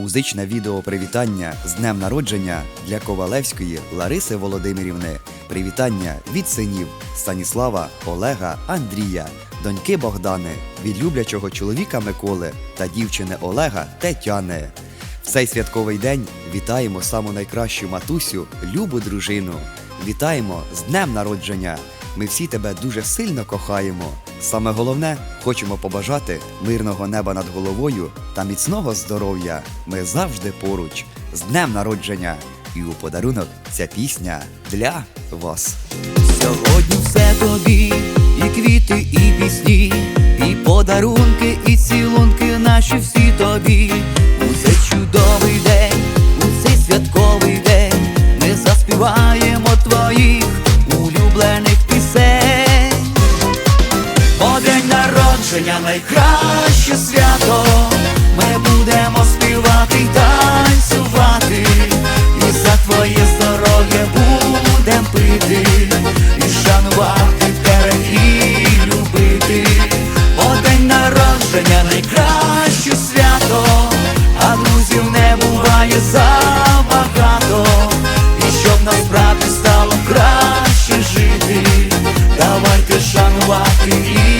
Музичне відео привітання з днем народження для Ковалевської Лариси Володимирівни. Привітання від синів Станіслава, Олега, Андрія, доньки Богдани, від люблячого чоловіка Миколи та дівчини Олега Тетяни. В цей святковий день вітаємо саму найкращу матусю, любу дружину. Вітаємо з днем народження! Ми всі тебе дуже сильно кохаємо. Саме головне, хочемо побажати мирного неба над головою та міцного здоров'я. Ми завжди поруч. З днем народження! І у подарунок ця пісня для вас. Сьогодні все тобі, і квіти, і пісні, і подарунки, і цілунки наші всі тобі. Народження найкраще свято. Ми будемо співати й танцювати, і за твоє здоров'я будем пити, і шанувати тебе і любити. Бо день народження найкраще свято, а друзів не буває забагато. І щоб насправді стало краще жити, давайте шанувати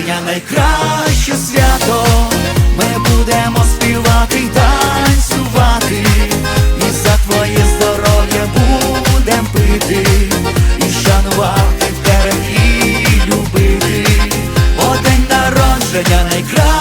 народження найкраще свято. Ми будемо співати танцювати, і за твоє здоров'я будем пити, і шанувати тебе і любити. О, день народження найкраще